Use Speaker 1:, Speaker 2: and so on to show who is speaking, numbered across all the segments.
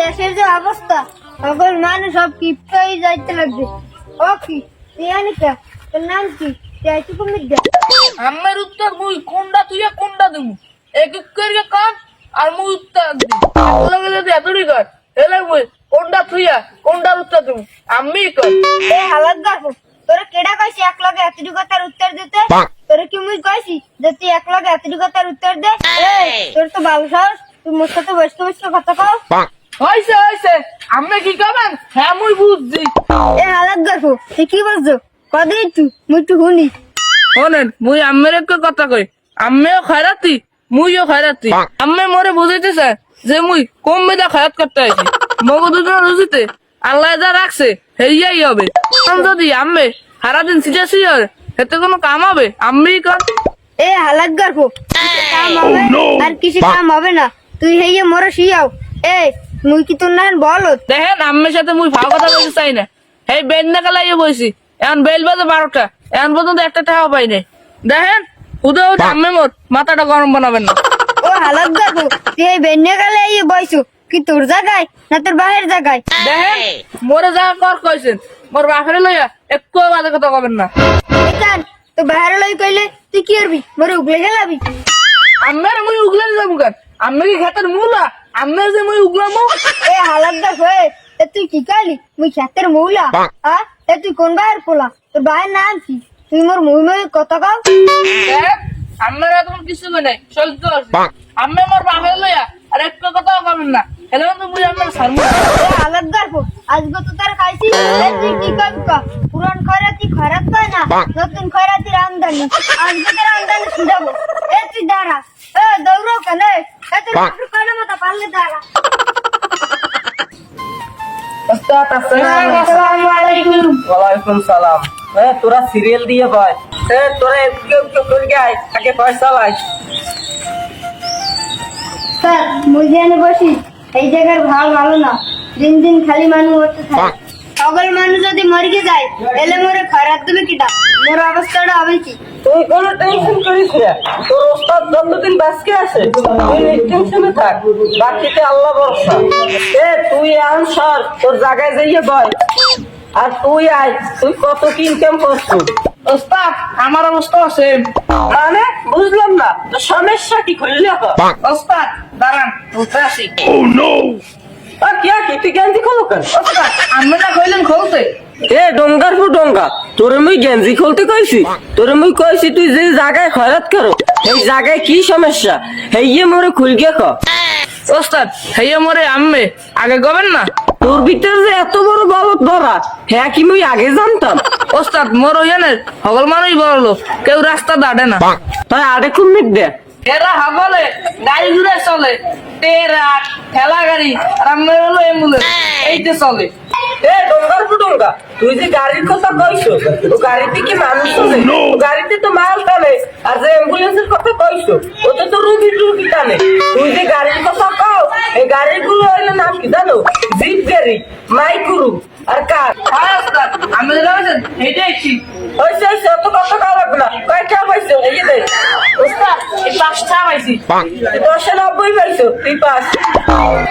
Speaker 1: দেশের যে অবস্থা সকল মানুষ সব কিপ্ত হয়ে যাইতে লাগবে। ও কি? আনিকা তোর নাম কি? তুই আইটুকু মিদ্যা
Speaker 2: আমের উত্তর মুই কোনটা তুই কোনটা দিমু? এক এক করে কাম আর মুই উত্তর দিই লগে যদি এতড়ি কর এলে মুই কোনটা তুইয়া কোনটার উত্তর দিমু? আমি কর
Speaker 1: এ হালাত গাফো তোরা কেডা কইছি এক লগে এতটুকু কথার উত্তর দিতে? তোরা কি মুই কইছি যে তুই এক লগে এতটুকু কথার উত্তর দে? তোর তো ভালো সাহস তুই মোর সাথে বসতে বসতে কথা কও।
Speaker 2: হইছে হইছে। আমি কি করবেন হ্যাঁ মুই বুঝছি।
Speaker 1: এ হালাত গাফো তুই কি বলছো? কদে একটু মুই একটু শুনি।
Speaker 2: শোনেন মুই আম্মের একটা কথা কই। আম্মেও খয়রাতি মুইও খয়রাতি। আম্মে মোরে বুঝাইতেছে যে মুই কম মেদা খয়াত করতে আইছি। মগো দুজন রুজিতে আল্লাহ যা রাখছে হেরিয়াই হবে। এখন যদি আম্মে সারাদিন সিজা সিজর এতে কোনো কাম হবে? আম্মি কর।
Speaker 1: এ হালাত গাফো কাম হবে আর কিছু কাম হবে না। তুই হেয়ে মোরে শিয়াও এ মুই কি তোর নাম বলো
Speaker 2: দেখেন আম্মের সাথে মুই ভাও কথা বলতে চাই না। এই বেল না কালাইয়ে বইছি। এখন বেল বাজে বারোটা। এখন পর্যন্ত একটা টাকা পাই নাই। দেখেন উদে উদে আম্মে মোর মাথাটা গরম বানাবেন না।
Speaker 1: ও হালাত তুই এই বেন্যা গেলে এই বইছো? কি তোর জায়গায় না তোর বাহের জায়গায়
Speaker 2: দেখেন মোরে যা কর কইছেন মোর বাপরে লইয়া একটু বাজে কথা কবেন না।
Speaker 1: এখান তো বাইরে লই কইলে তুই কি করবি? মোরে উগলে গেলাবি?
Speaker 2: আম্মের মুই উগলে যাব কেন? আম্মে কি খেতের মূলা? আম্মের যে মুই উগলামো
Speaker 1: এ হালাত দেখ হয়ে এ তুই কি কালি মুই খেতের মৌলা হ্যাঁ এ তুই কোন বাইরের পোলা? তোর বাইরের নাম কি তুই মোর মুই মুই কত কাও?
Speaker 2: দেখ আম্মের কিছু কই নাই। সহ্য করছি আম্মে মোর বাপরে লইয়া আর একটু কথাও কবেন না। হেলে তো মুই আম্মের সারমু
Speaker 1: এ হালাত দেখ আজকে তো তার খাইছি। এ তুই কি করবি কা? পুরান খয়রাতি খয়রাত কয় না। নতুন খয়রাতির আমদানি আজকে তোর আমদানি ছুটাবো এ তুই দাঁড়া। এ দৌড়ো কেন? এ তোর আসসালামু আলাইকুম।
Speaker 3: ওয়ালাইকুম সালাম। এ তোরা সিরিয়াল দিয়ে ভাই এ তোরা আগে পয়সা লাই
Speaker 1: স্যার মুজিয়ানে বসি। এই জায়গার ভালো ভালো না। দিন দিন খালি মানুষ মরতে থাকে। সকল মানুষ যদি মরিকে যায় এলে মোরে খরাত দেবে কিটা? মোর অবস্থাটা হবে কি?
Speaker 3: তুই কোনো টেনশন করিস না। তোর ওস্তাদ যতদিন বাঁচকে আছে তুই টেনশনে থাক। বাকিতে আল্লাহ ভরসা। এ তুই আনসার তোর জায়গায় যাইয়ে বয়। আর তুই আয় তুই কত কি ইনকাম করছিস?
Speaker 2: ওস্তাদ আমার অবস্থা আছে
Speaker 3: মানে বুঝলাম না তো সমস্যা কি খুললে
Speaker 2: ওস্তাদ দাঁড়ান উঠে আসি।
Speaker 3: আর কি আর কি তুই গেঞ্জি খোলো কেন?
Speaker 2: ওস্তাদ আমি না কইলেন খুলতে
Speaker 3: এ ডঙ্গার পর ডঙ্গা তোরে মুই গেঞ্জি খুলতে কইছি। তোরে মুই কইছি তুই যে জায়গায় খয়রাত করো এই জায়গায় কি সমস্যা? হেইয়ে মোরে খুলগে ক।
Speaker 2: ওস্তাদ হেয়ে মরে আম্মে আগে গবেন না?
Speaker 3: তোর ভিতরে যে এত বড় বলত ধরা হ্যাঁ কি মুই আগে জানতাম?
Speaker 2: ওস্তাদ মোর ওইখানের সকল মানুষ বড় লোক কেউ রাস্তা দাঁড়ে না।
Speaker 3: তাই আরে খুব মিট দে।
Speaker 2: এরা সকলে গাড়ি ঘুরে চলে। টেরাক ঠেলা গাড়ি আর আমার হলো অ্যাম্বুলেন্স এইতে চলে।
Speaker 3: এ ডঙ্গার ডঙ্গা তুই যে গাড়ির কথা কইছো ও গাড়িতে কি মানুষ গাড়িতে তো মাল টানে আর যে অ্যাম্বুলেন্সের কথা কইছো ওতে তো রুগী টুগি টানে। তুই যে গাড়ির কথা কও এই গাড়িগুলো হইল নাম কি জানো? জিপ গাড়ি মাইকুরু আর কার?
Speaker 2: আমি ঠিক
Speaker 3: হইছে হইছে অত কথা কওয়া লাগবে না। কয়টা পাইছো? এই দে
Speaker 2: ওস্তাদ এই পাঁচটা পাইছি।
Speaker 3: দশে নব্বই পাইছো তুই পাস।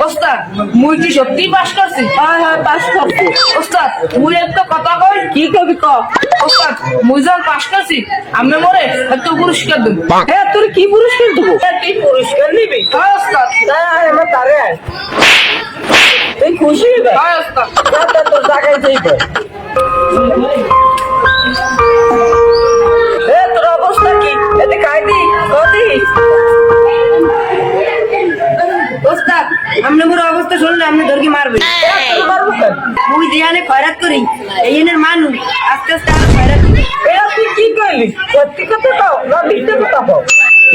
Speaker 2: ওস্তাদ মুই কি সত্যি পাস করছি?
Speaker 3: হ্যাঁ হ্যাঁ পাস করছ
Speaker 2: ওস্তাদ মুই একটা কথা কই?
Speaker 3: কি কবি ক?
Speaker 2: ওস্তাদ মুই যখন পাস করছি আমি মরে একটা পুরস্কার দেবো।
Speaker 3: হ্যাঁ তোর কি পুরস্কার দেবো? কি পুরস্কার নিবি।
Speaker 2: হ্যাঁ ওস্তাদ।
Speaker 3: তাই আমার তারে তুই খুশি হইবে?
Speaker 2: হ্যাঁ ওস্তাদ।
Speaker 3: তোর জায়গায় যাইবে। এ তোর অবস্থা কি? এতে কাইদি কদি?
Speaker 1: ওস্তাদ আপনি মোর অবস্থা শুনলে আপনি ধরকি মারবে মুই দিয়ানে খয়রাত করি এই মানুষ আস্তে আস্তে আরও খয়রাত করি
Speaker 3: কি করলি? সত্যি কথা কথা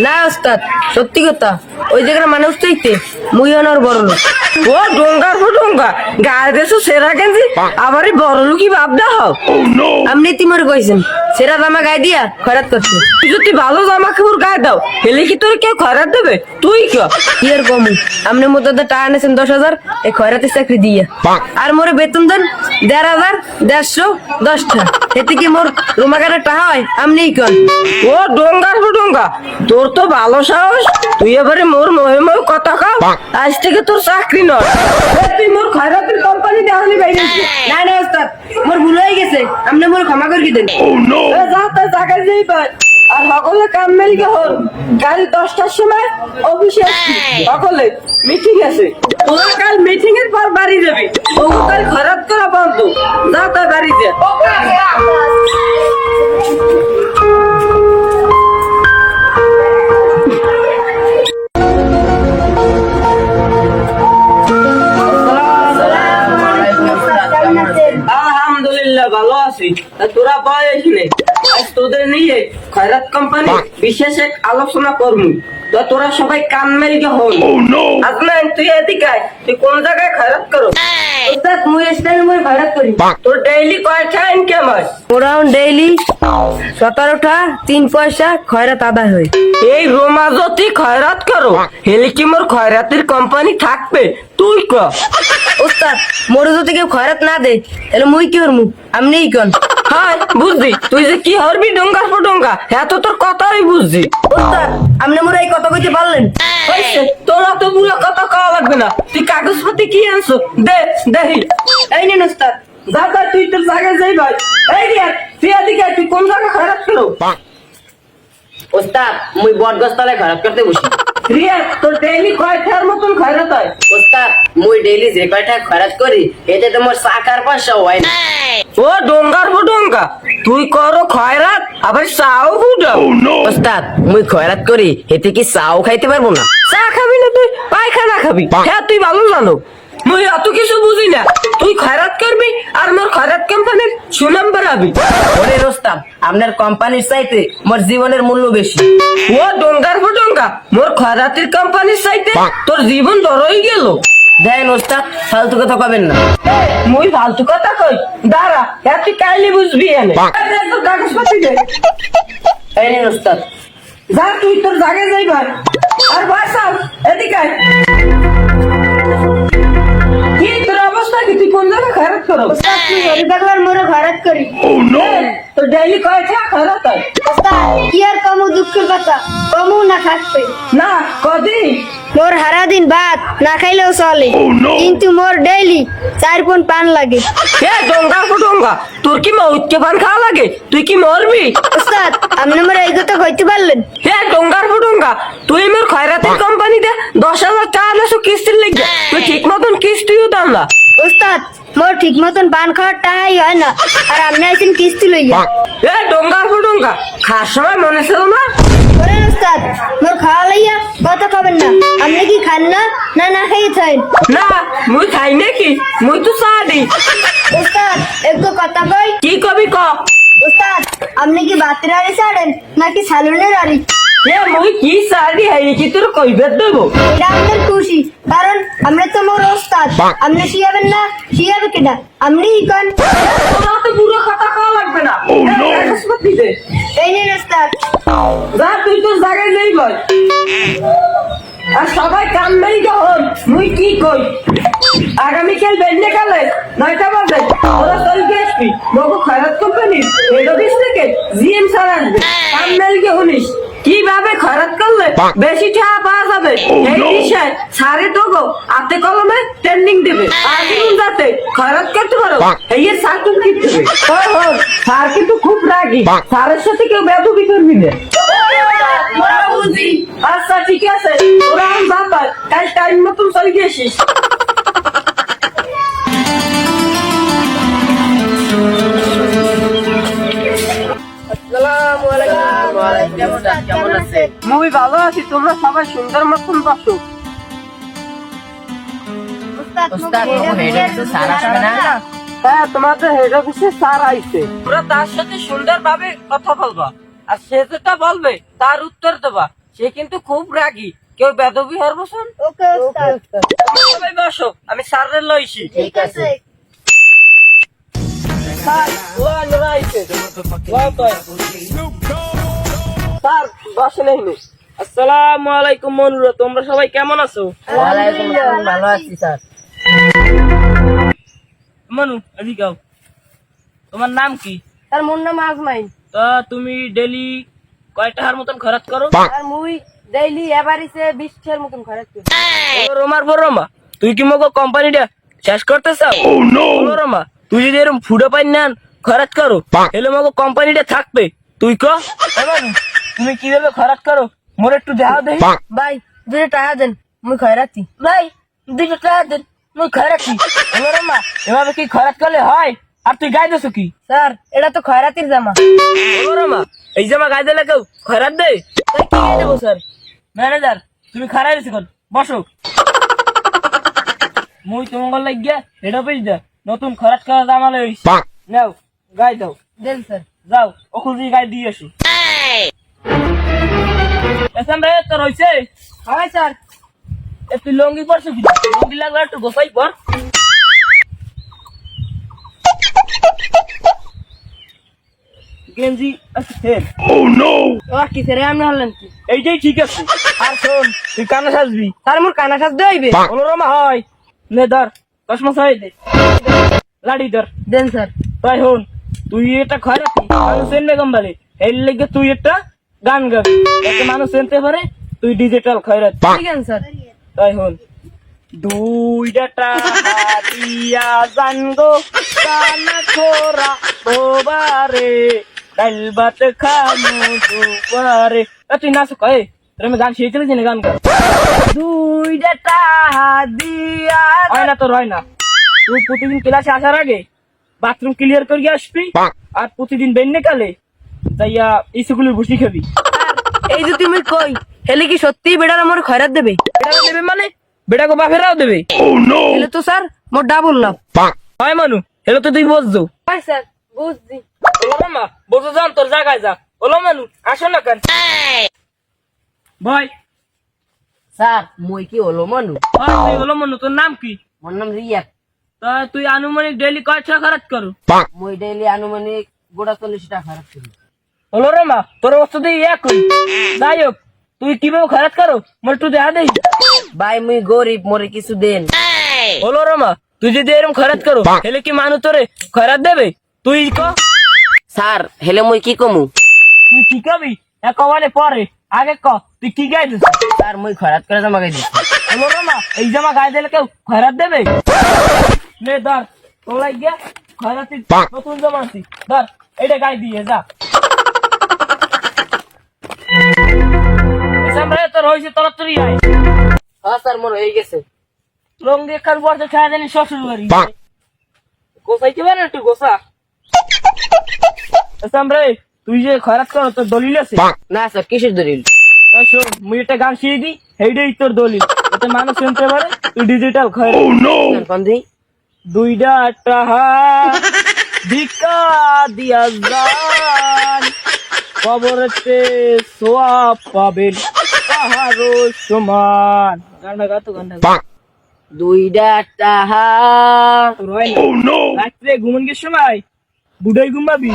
Speaker 1: না, ওস্তাদ, সত্যি কথা। ওই জায়গার মানুষ তো ইতে মুই বড় লোক।
Speaker 3: ও, ডোঙ্গার পর ডোঙ্গা। গায়ে দেশো সেরা গেঞ্জি আবার এই বড় লুকি ভাবদা হও
Speaker 1: আপনি তিমর কইছেন সেরা জামা গায়ে দিয়া খয়রাত করছে।
Speaker 3: তুই যদি ভালো জামা কাপড় গায়ে দাও, হেলে কি তোর কেউ খরার দেবে? তুই কে?
Speaker 1: কি আর কমু? আপনি মতো টাকা এনেছেন দশ হাজার, এই খয়রাতের চাকরি দিয়া। আর মোরে বেতন দেন দেড় হাজার, দেড়শো, দশটা। এতে কি মোর রুমাকারের টাকা হয়? আপনিই কন।
Speaker 3: ও, ডোঙ্গার পর ডোঙ্গা। তোর তোর তো ভালো সাহস। তুই এবারে মোর মহে মহে কথা কাও। আজ থেকে তোর চাকরি নয়। তুই মোর খয়রাতের কোম্পানি দেওয়ানি বাইরে।
Speaker 4: না না ওস্তাদ। মোর ভুল হয়ে গেছে। আপনি মোর ক্ষমা করে দেন
Speaker 3: যা তোর জায়গায় যেই পাই আর সকলে কাম মেলকে হল। গাড়ি দশটার সময় অফিসে সকলে মিটিং আছে। তোরা কাল মিটিং এর পর বাড়ি যাবি। ও কাল খারাপ করা বন্ধ। যা তোর বাড়ি যা। তোরা পাই এখানে। আজ তোদের নিয়ে খয়রাত কোম্পানি বিশেষ এক আলোচনা করব তো তোরা সবাই কান মেলকে হল আজমান তুই এদিকে আয়। তুই কোন জায়গায় খয়রাত করো?
Speaker 4: ওস্তাদ মুই স্টাইল মুই খয়রাত করি।
Speaker 3: তোর ডেইলি কয়টা ইনকাম হয়?
Speaker 4: মোরাউন ডেইলি সতেরোটা তিন পয়সা খয়রাত আদায় হয়।
Speaker 3: এই রোমাজতি খয়রাত করো। হেলে কি মোর খয়রাতের কোম্পানি থাকবে। তুই ক?
Speaker 4: ওস্তাদ মোর যদি কেউ খয়রাত না দে তাহলে মুই কি করমু আপনিই কন?
Speaker 3: হ্যাঁ বুঝলি? তুই যে কি হরবি ডোঙ্গা ফোডোঙ্গা হ্যাঁ তো তোর কথাই বুঝছি।
Speaker 4: ওস্তাদ আপনি মোর এই কথা কইতে পারলেন?
Speaker 3: তোরা তো বুড়ো কথা কওয়া লাগবে না। তুই কাগজপত্র কি আনছো? দে দেহি।
Speaker 4: এই নিন ওস্তাদ।
Speaker 3: যা তুই তোর জায়গায় যাই ভাই। এই রিয়া তুই এদিকে তুই কোন জায়গায় খারাপ করো?
Speaker 5: ওস্তাদ মুই বটগাছ তলায় খারাপ করতে বসি।
Speaker 3: রিয়া তোর ডেইলি কয়টার মতন খয়রাত হয়?
Speaker 5: ওস্তাদ মুই ডেইলি যে কয়টা খরচ করি এতে তো মোর চাকার পয়সা হয় না।
Speaker 3: ও ডোঙ্গার ফুডোঙ্গা তুই করো খয়রাত আবার চাও ফুটাও
Speaker 5: ওস্তাদ মুই খয়রাত করি এতে কি চাও খাইতে পারব না?
Speaker 3: চা খাবি না তুই? পায়খানা খাবি। হ্যাঁ তুই ভালো জানো। মুই অত কিছু বুঝি না। তুই খয়রাত করবি আর মোর খয়রাত কোম্পানির সুনাম বাড়াবি।
Speaker 5: ওরে ওস্তাদ আপনার কোম্পানির চাইতে মোর জীবনের মূল্য বেশি।
Speaker 3: ও ডোঙ্গার ফুডোঙ্গা মোর খয়রাতের কোম্পানির চাইতে তোর জীবন ধরই গেল।
Speaker 5: দেন ওস্তাদ ফালতু কথা কবেন না।
Speaker 3: মুই ফালতু কথা কই? দাঁড়া হ্যাঁ তুই কাইলে বুঝবি এনে। এই
Speaker 5: নিন ওস্তাদ
Speaker 3: যা তুই তোর জায়গায় যাই ভাই আর বাসাও এদিকে কি তুই কোন জায়গায় খারাপ করো
Speaker 1: তুই মোরে খরচ করি
Speaker 3: তো ডেইলি হয়?
Speaker 1: কি আর কমু দুঃখের কথা? কমু না থাকবে
Speaker 3: না কদিন
Speaker 1: মোর হারা দিন ভাত না খাইলেও চলে। কিন্তু মোর ডেইলি চার পন পান লাগে।
Speaker 3: এ ডোঙ্গা ফুডোঙ্গা তোর কি মৌতকে পান খাওয়া লাগে? তুই কি মরবি?
Speaker 1: ওস্তাদ আপনি মোর এই কথা কইতে পারলেন?
Speaker 3: হে ডোঙ্গার ফুডোঙ্গা তুই মোর খয়রাতের কোম্পানিতে দশ হাজার টাকা নেছো কিস্তির লেগে। তুই ঠিক মতন কিস্তিও দাম না।
Speaker 1: ওস্তাদ মোর ঠিক মতন পান খাওয়ার টাকাই হয় না। আর আপনি আইছেন কিস্তি লইয়া।
Speaker 3: এ ডোঙ্গার ফুডোঙ্গা খাওয়ার সময় মনে ছিল না?
Speaker 1: ওরেন ওস্তাদ মোর খাওয়া লইয়া কথা খাবেন না? আপনি কি খান না? না না খাইয়ে থাকেন
Speaker 3: না মুই খাই নাকি? মুই তো সাদি
Speaker 1: ওস্তাদ একটু কথা কই।
Speaker 3: কি কবি ক?
Speaker 1: ওস্তাদ আপনি কি বাতের আড়ি ছাড়েন নাকি সালুনের আড়ি?
Speaker 3: এ মুই কি সাদি হাই কি তোর কইবে দেবো?
Speaker 1: এটা আমাদের খুশি কারণ আমরা তো মোর ওস্তাদ। আপনি শিয়াবেন না? শিয়াবে কেটা আপনি কন?
Speaker 3: তোরা তো পুরো কথা খাওয়া লাগবে না।
Speaker 1: এই ওস্তাদ।
Speaker 3: যা তুই তোর জায়গায় বল। আর সবাই কান নাই হন মুই কি কই? আগামীকাল বেন্ডে কালে নয়টা বাজে। ওরা চলকে আসবি। মগু খয়রাত কোম্পানির হেড অফিস থেকে জিএম স্যার আসবে। কান মেলকে শুনিস। কীভাবে খয়রাত করলে বেশি টাকা পাওয়া যাবে? এই বিষয়ে সারে তোগো হাতে কলমে ট্রেনিং দেবে। আর তুমি যাতে খয়রাত করতে পারো। এই এর সার্টিফিকেট দেবে হ্যাঁ হ্যাঁ স্যার কিন্তু খুব রাগি। স্যারের সাথে কেউ বেদবি করবি না। আচ্ছা ঠিক আছে। ওরা আমি কাল টাইম মতন চলে গিয়েছিস। মুই ভালো আছি তোমরা সবাই সুন্দর মতন বসো? হ্যাঁ তোমাদের হেড অফিসে স্যার আইছে। তোমরা তার সাথে সুন্দর ভাবে কথা বলবা। আর সে যেটা বলবে তার উত্তর দেবা। সে কিন্তু খুব রাগী। কেউ বেদবি হওয়ার বসুন
Speaker 1: ওকে
Speaker 3: সবাই বসো আমি স্যারের লইছি।
Speaker 1: ঠিক আছে।
Speaker 3: স্যার স্যার বসে নেই আসসালামু আলাইকুম মনুরা তোমরা সবাই কেমন আছো?
Speaker 5: ভালো আছি স্যার।
Speaker 4: মানু এদিকে। তোমার নাম কি?
Speaker 3: স্যার মোর নাম আজমাইন।
Speaker 4: তা তুমি ডেলি কয় টাকার মতন খরচ করো?
Speaker 3: আর মুই ডেইলি এবারিসে বিশের মতন খরচ করি।
Speaker 4: ও রোমার পর রমা তুই কি মগো কোম্পানিটা শেষ করতে চাও ও রমা তুই যদি এরকম ফুডো পাই নেন খরচ করো। এলে মগো কোম্পানিটা থাকবে। তুই ক? এবার তুমি কীভাবে খরচ করো? মোর একটু দেখা দেই।
Speaker 3: ভাই দুটো টাকা দেন মুই খয়রাতি।
Speaker 4: ভাই দুটো টাকা দেন মুই খরাচ্ছি ও রমা এভাবে কি খরচ করলে হয়? আর তুই গাই দেছো কি?
Speaker 3: স্যার এটা তো খয়রাতির জামা।
Speaker 4: ও রমা এই জামা গাই দিলে কেউ খরাত দে তাই কি গাই দেবো স্যার? ম্যানেজার তুমি খারাই দিছি কোন? বসো। মুই তোমার লাগিয়া হেড অফিস দে নতুন খরচ করা জামা লই নাও গাই দাও।
Speaker 3: দেন স্যার।
Speaker 4: যাও ওখান থেকে গাই দিয়ে আসো। এসাম রে তোর হইছে
Speaker 3: হয় স্যার।
Speaker 4: এ তুই লঙ্গি পরছো কি? লঙ্গি লাগলে একটু গোসাই পর। গেঞ্জি আচ্ছা ফের
Speaker 3: আর কি স্যার আমি হলেন কি?
Speaker 4: এইটাই ঠিক আছে। আর শোন তুই কানে সাজবি?
Speaker 3: স্যার মোর কানা সাজ দেইবে
Speaker 4: মনোরমা হয়। নে ধর। চশমা সাই দে লাড়ি ধর।
Speaker 3: দেন স্যার।
Speaker 4: তাই হন তুই এটা খয়রাতি এর লেগে তুই একটা গান গাবি যাতে মানুষ এনতে পারে তুই ডিজিটাল খয়রাত।
Speaker 3: ঠিক আছে স্যার।
Speaker 4: তাই হন দুইটা দিয়া জান গো কানা খোরা বারে ডাল ভাত খামু দুবারে। তুই নাচ কয়ে? তোর আমি গান শিখেছিলি যে গান
Speaker 3: দুইটা টাকা দিয়া
Speaker 4: হয় না তোর হয় না। তুই প্রতিদিন ক্লাসে আসার আগে বাথরুম ক্লিয়ার করে আসবি আর প্রতিদিন বেন্নে কালে যাইয়া স্কুলের ভুসি খাবি।
Speaker 3: এই যে তুমি কই হেলে কি সত্যি বেটার আমার খয়রাত দেবে?
Speaker 4: দেবে মানে? বাপেরাও দেবে?
Speaker 3: হেলে তো স্যার মোর ডাবল লাভ
Speaker 4: হয় মানু হেলো তো তুই
Speaker 3: হয় স্যার বুঝছি
Speaker 4: ওলো মা বসে যান তোর জায়গায় যা। ওলো মানু আসো না কেন? ভাই।
Speaker 5: স্যার মুই কি হলো মানু?
Speaker 4: তুই ওলো মানু তোর নাম কি?
Speaker 5: মোর নাম রিয়া
Speaker 4: তা তুই আনুমানিক ডেইলি কয় টাকা খরচ করো?
Speaker 5: মুই ডেইলি আনুমানিক গোটা চল্লিশ টাকা খরচ করি।
Speaker 4: হলো রে মা তোর অবস্থা দিয়ে এক হই যাই হোক তুই কীভাবে খরচ করো? মোর একটু দেখা দেই।
Speaker 5: ভাই মুই গরিব মোরে কিছু দেন।
Speaker 4: হলো রে মা তুই যদি এরকম খরচ করো তাহলে কি মানুষ তোরে খরচ দেবে? তুই ক?
Speaker 5: স্যার হেলে মুই কি কমু?
Speaker 4: তুই কি কবি? এক মানে পরে। আগে ক তুই কি গাই দিস?
Speaker 5: স্যার মুই খরাত করে জমা গাই দিছি।
Speaker 4: হলো রে মা এই জামা গায়ে দিলে কেউ খয়রাত দেবে? নে ধর। তোলাই গিয়া খয়রাতি নতুন জামা আনছি। ধর এটা গায়ে দিয়ে যা। সামনে তোর হয়েছে তোর তুই আয়।
Speaker 5: হ্যাঁ স্যার মোর হয়ে গেছে।
Speaker 4: লঙ্গি এখান বসে ছায়া জানি শ্বশুর বাড়ি গোসাইতে পারে একটু গোসা? সামনে তুই যে খয়রাত কর তোর দলিল আছে?
Speaker 5: না স্যার কিসের দলিল?
Speaker 4: শোন মুই একটা গান শিখে দিই সেইটাই তোর দলিল। যাতে মানুষ শুনতে পারে তুই ডিজিটাল খয়রাত। দুইটা টাহা ভিক্ষা দিয়া যান। কবরেতে সোয়াব পাবেন। পাহাড়ো সমান। গানটা গাতো গানটা
Speaker 5: দুইটা টাহা
Speaker 4: হয় না। রাত্রে ঘুমনকে সময় বুড়াই ঘুমাবি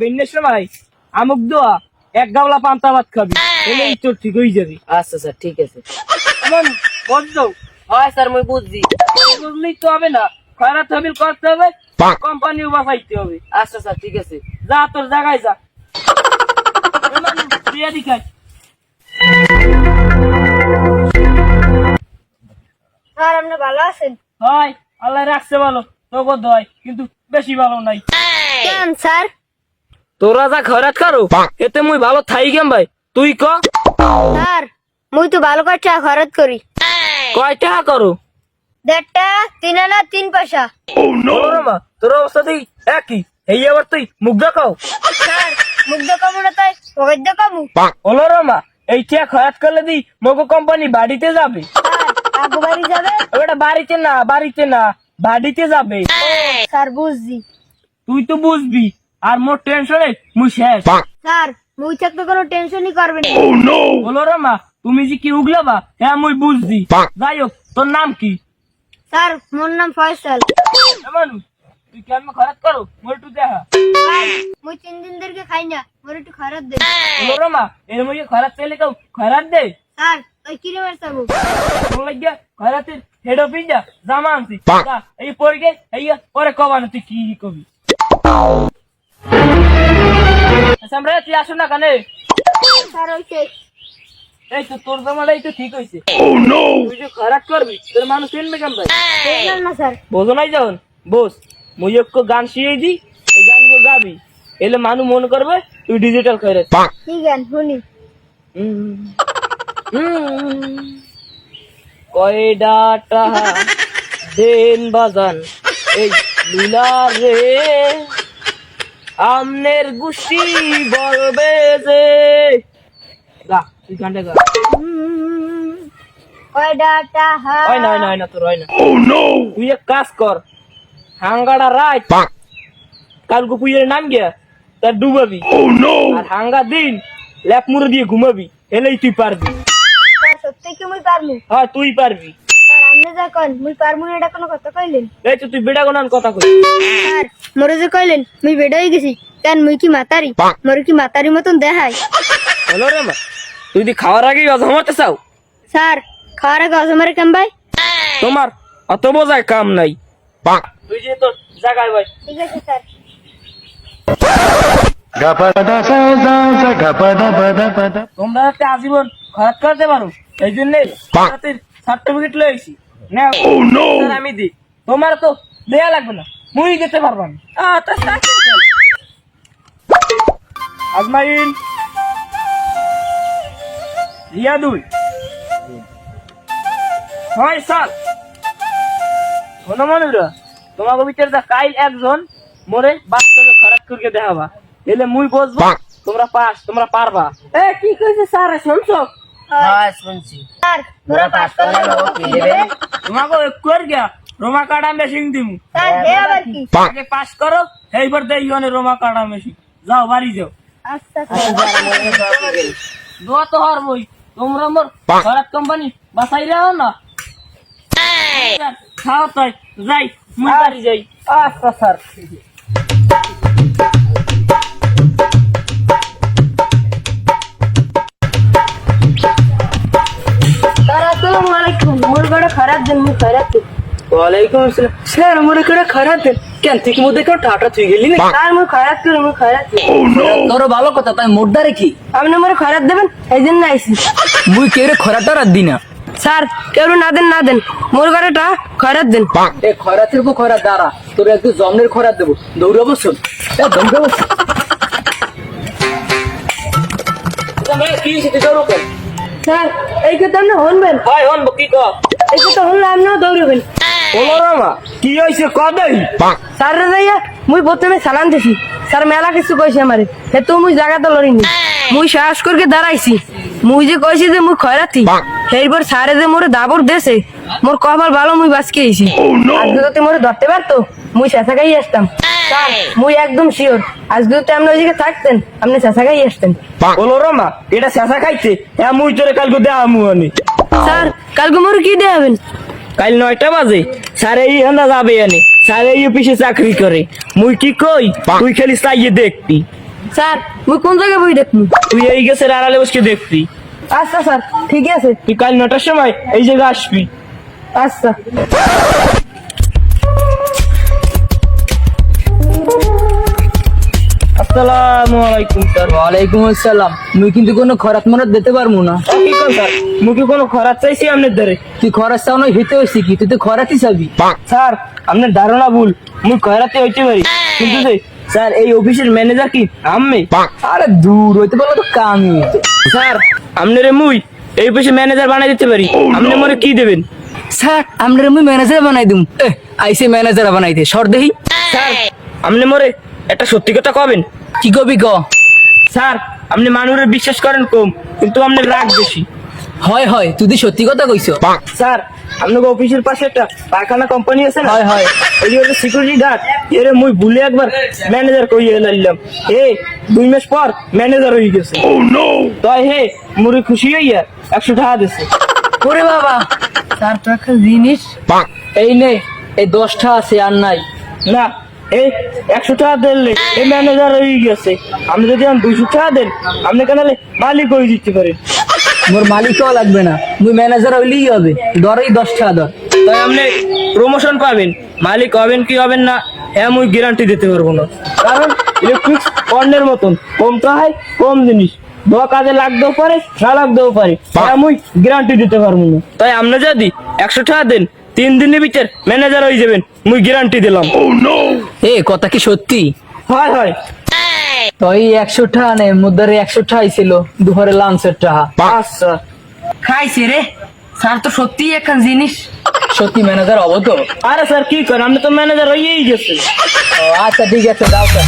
Speaker 4: বেন্নের সময় আমুক দোয়া এক গাওলা পান্তা ভাত খাবি এলেই তোর ঠিক হয়ে যাবি।
Speaker 5: আচ্ছা স্যার ঠিক আছে।
Speaker 4: এমন বলছো
Speaker 5: হয় স্যার মুই বুঝছি।
Speaker 4: বুঝলেই তো হবে না। খয়রাত হাবিল করতে হবে কোম্পানিও বাঁচাইতে হবে।
Speaker 5: আচ্ছা স্যার ঠিক আছে।
Speaker 4: যা তোর জায়গায় যা। বিয়া দিখাই
Speaker 1: স্যার আপনি ভালো আছেন?
Speaker 4: হয় আল্লাহ রাখছে ভালো তোকে দয় কিন্তু বেশি ভালো নাই।
Speaker 1: কেন স্যার?
Speaker 4: তোরা যা খয়রাত করো এতে মুই ভালো থাই গেম ভাই। তুই ক।
Speaker 1: স্যার মুই তো ভালো করে টাকা খরচ করি।
Speaker 4: কয় টাকা করো?
Speaker 1: দেড়টা তিন আনা তিন পয়সা।
Speaker 4: মা তোর অবস্থা তুই একই। এই আবার তুই মুখ দেখাও।
Speaker 1: স্যার মুখ দেখাবো না তাই পকেট দেখাবো।
Speaker 4: বলো মা এই টাকা খয়াত করলে দি মগো কোম্পানি বাড়িতে যাবে।
Speaker 1: স্যার বাড়ি যাবে?
Speaker 4: ওটা বাড়িতে না বাড়িতে না বাড়িতে যাবে।
Speaker 1: স্যার বুঝছি।
Speaker 4: তুই তো বুঝবি আর মোর টেনশনে মুই শেষ।
Speaker 1: স্যার মুই থাকতে কোনো টেনশনই করবেন না।
Speaker 4: বলো রে মা তুমি যে কি উগলাবা হ্যাঁ মুই বুঝছি। যাই হোক তোর নাম কি?
Speaker 1: স্যার মোর নাম ফয়সাল।
Speaker 4: তুই কেমন খরাত করো? মোর একটু দেখা
Speaker 1: মুই তিন দিন ধরে খাই না মোর একটু খারাপ দে।
Speaker 4: বলো রে মা এর মধ্যে খরাত চাইলে কেউ খরাত দে।
Speaker 1: স্যার ওই কিরে মারছাবো
Speaker 4: তোর লাগিয়া খরাতের হেড অফ ইন্ডিয়া জামা আনছি। এই পরে গে এই পরে কবানো তুই কি কবি। সামরে তুই আসো না কানে।
Speaker 1: স্যার হইছে
Speaker 4: এই তো তোর জামাটাই তো ঠিক হয়েছে তুই যে খারাপ করবি তোর মানুষ চিনবে কেন ভাই?
Speaker 1: না স্যার।
Speaker 4: বোঝো নাই যখন বস একটু গান শিখিয়ে দি এই গানগুলো গাবি। এলে মানুষ মনে করবে তুই ডিজিটাল করে
Speaker 1: ঠিক আছে শুনি।
Speaker 4: কয়ডা টাহা দেন বাজান এই লীলা রে। আমনের গুষ্টি বলবে যে গা তুই গানটা গা।
Speaker 1: কয়ডা টাহা
Speaker 4: হয় না হয় না হয় না তোর হয় না। তুই এক কাজ কর হাঙ্গাটা রাত। কালকে পুজোর নাম গিয়া তার ডুবাবি। আর হাঙ্গা দিন ল্যাপ মুড়ে দিয়ে ঘুমাবি এলেই তুই পারবি।
Speaker 1: সত্যি কি মুই পারমু?
Speaker 4: হ্যাঁ তুই পারবি।
Speaker 1: স্যার আপনি যা কন মুই পারমু না এটা কোনো কথা কইলেন?
Speaker 4: এই তো তুই বেড়া গোনান কথা কই
Speaker 1: মোরে যে কইলেন মুই বেড়া হয়ে গেছি কেন মুই কি মাতারি? মোর কি মাতারি মতন দেখায়
Speaker 4: হলো রে মা তুই যদি খাওয়ার আগেই অজা মারতে চাও।
Speaker 1: স্যার খাওয়ার আগে অজমারে কেন ভাই?
Speaker 4: তোমার অত বোঝায় কাম নাই। তুই যে ভাই
Speaker 1: ঠিক আছে স্যার.
Speaker 4: তোমরা একটা আজীবন খরচ করতে পারো এই জন্য সার্টিফিকেট লয়েছি আমি দি তোমার তো দেয়া লাগবে না। মুই দিতে পারবা না। আজমাইন। রিয়াদুল। হয় স্যার শোনো মানুষরা তোমাকে ভিতরে দা কাইল একজন মোরে বাস্তবে খরাক করে দেখাবা। এলে মুই বসবো তোমরা পাস তোমরা পারবা। এ কি কইছে স্যার? শুনছো?
Speaker 5: হ্যাঁ শুনছি।
Speaker 1: স্যার মোরা পাস করলে লোক কি দেবে
Speaker 4: তোমাকে কর গিয়া রোমা কাটা মেশিন দিমু।
Speaker 1: স্যার হে আবার কি?
Speaker 4: আগে পাস করো এইবার দেই রোমা কাটা মেশিন যাও বাড়ি যাও।
Speaker 1: আচ্ছা
Speaker 4: দোয়া তো হার বই। তোমরা মোর খরাক কোম্পানি বাসাই রাও না। খাও তাই যাই মুই বাড়ি যাই। আচ্ছা স্যার।
Speaker 1: স্যার আসসালামু আলাইকুম। মোর বড় খারাপ দিন মুই খারাপ দিন।
Speaker 4: ওয়ালাইকুম আসসালাম। স্যার মোর করে খারাপ দেন। কেন তুই মধ্যে কেউ তুই গেলি না
Speaker 1: মুই খারাপ মুই খারাপ দিন।
Speaker 6: তোর ভালো কথা তাই মোদ্দারে কি?
Speaker 1: আপনি মোরে খারাপ দেবেন? এই জন্য আইছি।
Speaker 6: মুই কেউরে খরাটা রাত দি না
Speaker 1: স্যার কেউ না দেন না দেন। মোর ঘরেটা খারাপ দেন।
Speaker 6: এ খরাতের উপর খরা দাঁড়া। তোর একটু জমনের খরাত দেবো। দৌড়াবো শোন। এ দৌড়াবো
Speaker 1: স্যার এই কথা আপনি
Speaker 4: হয় কি কর
Speaker 1: এই কথা শুনলে আপনিও দৌড়বেন
Speaker 4: ওলরামা কি হয়েছে কদাই
Speaker 1: স্যার রে যাইয়া মুই প্রথমে সালাম দিছি। স্যার মেলা কিছু কইছে আমারে। হে তো মুই জায়গাতে লড়িনি। মুই সাহস করে দাঁড়াইছি। মুই যে কইছি যে মুই খয়রাতি। সেইবার স্যারে যে মোরে দাবর দেছে মোর কপাল ভালো মুই বাঁচকে আইছি। আজকে যদি মোরে ধরতে পারতো মুই চেঁচাকাই আসতাম। স্যার মুই একদম শিওর আজকে যদি আপনি ওইদিকে থাকতেন আপনি চেঁচাকাই আসতেন।
Speaker 4: ওলরামা এটা শেষা খাইছে হ্যাঁ মুই তোরে কালকে দেয়া মুয়ানি
Speaker 1: স্যার কালকে মোরে কি দেবেন
Speaker 4: কাল নয়টা বাজে স্যার এই হান্দা যাবে এনে। স্যার এই অফিসে চাকরি করে। মুই কি কই? তুই খালি চাইয়ে দেখবি।
Speaker 1: স্যার মুই কোন জায়গায় বই দেখুন
Speaker 4: তুই এই গেছে আড়ালে বসকে দেখবি।
Speaker 1: আচ্ছা স্যার ঠিক আছে।
Speaker 4: তুই কাল নটার সময় এই জায়গায় আসবি।
Speaker 1: আচ্ছা।
Speaker 4: আসসালামু আলাইকুম স্যার।
Speaker 6: ওয়ালাইকুম আসসালাম। মুই কিন্তু কোনো খরাত মরাত দিতে পারব না।
Speaker 4: কি কর স্যার? মুই কি কোনো খরাত চাইছি আপনার দ্বারে?
Speaker 6: তুই খরাত চাও না হেতে হয়েছি কি? তুই তো খরাতই চাবি।
Speaker 4: স্যার আপনার ধারণা ভুল। মুই খয়রাতে হইতে পারি। কিন্তু যে স্যার এই অফিসের ম্যানেজার কি? আমি
Speaker 6: আরে দূর হইতে পারল তো কামি
Speaker 4: স্যার আপনারে মুই এই পয়সা ম্যানেজার বানাই দিতে পারি। আপনি মরে কি দেবেন?
Speaker 6: স্যার আপনারে মুই ম্যানেজার বানাই দিম। এ আইসে ম্যানেজার বানাই দে সর দেহি।
Speaker 4: স্যার আপনি মরে একটা সত্যি কথা কবেন?
Speaker 6: কি কবি ক?
Speaker 4: স্যার আপনি মানুষের বিশ্বাস করেন কম কিন্তু আপনি রাগ বেশি।
Speaker 6: হয় হয় তুই সত্যি কথা কইছো।
Speaker 4: স্যার আপনাকে অফিসের পাশে একটা পায়খানা কোম্পানি আছে না?
Speaker 6: হয়, হয়।
Speaker 4: ওই যে সিকিউরিটি গার্ড এরে মুই ভুলে একবার ম্যানেজার লাইলাম। এ দুই মাস পর ম্যানেজার হয়ে গেছে। তাই হে মুড়ি খুশি হইয়া একশো টাকা দিছে।
Speaker 6: ওরে বাবা স্যার তো একটা জিনিস এই নে এই দশটা আছে আর নাই।
Speaker 4: না এই একশো টাকা দিলে এই ম্যানেজার হয়ে গেছে। আপনি যদি দুইশো টাকা দেন আপনি কেন মালিক হয়ে দিতে পারেন?
Speaker 6: মোর মালিকও লাগবে না। মুই ম্যানেজার হইলেই হবে। দরই দশ টাকা দর
Speaker 4: তাই আপনি প্রমোশন পাবেন। মালিক হবেন কি হবেন না হ্যাঁ মুই গ্যারান্টি দিতে পারব না। কারণ ইলেকট্রিক পণ্যের মতন। কম তো হয় কম জিনিস। দ কাজে লাগতেও পারে না লাগতেও পারে। আমি গ্যারান্টি দিতে পারব না। তাই আপনি যদি একশো টাকা দেন তিন দিনের ভিতর ম্যানেজার হয়ে যাবেন। মুই গ্যারান্টি দিলাম।
Speaker 6: এ কথা কি সত্যি?
Speaker 4: হয় হয়।
Speaker 6: তো এই একশো টাকা নে মুদ্রার একশো টাকাই ছিল দুপুরে লাঞ্চের টাকা
Speaker 4: আচ্ছা।
Speaker 7: খাইছে রে। স্যার তো সত্যি একখান জিনিস।
Speaker 6: সত্যি ম্যানেজার হব তো?
Speaker 4: আরে স্যার কি করেন? আমি তো ম্যানেজার হয়েই
Speaker 6: গেছি আচ্ছা ঠিক আছে দাও স্যার।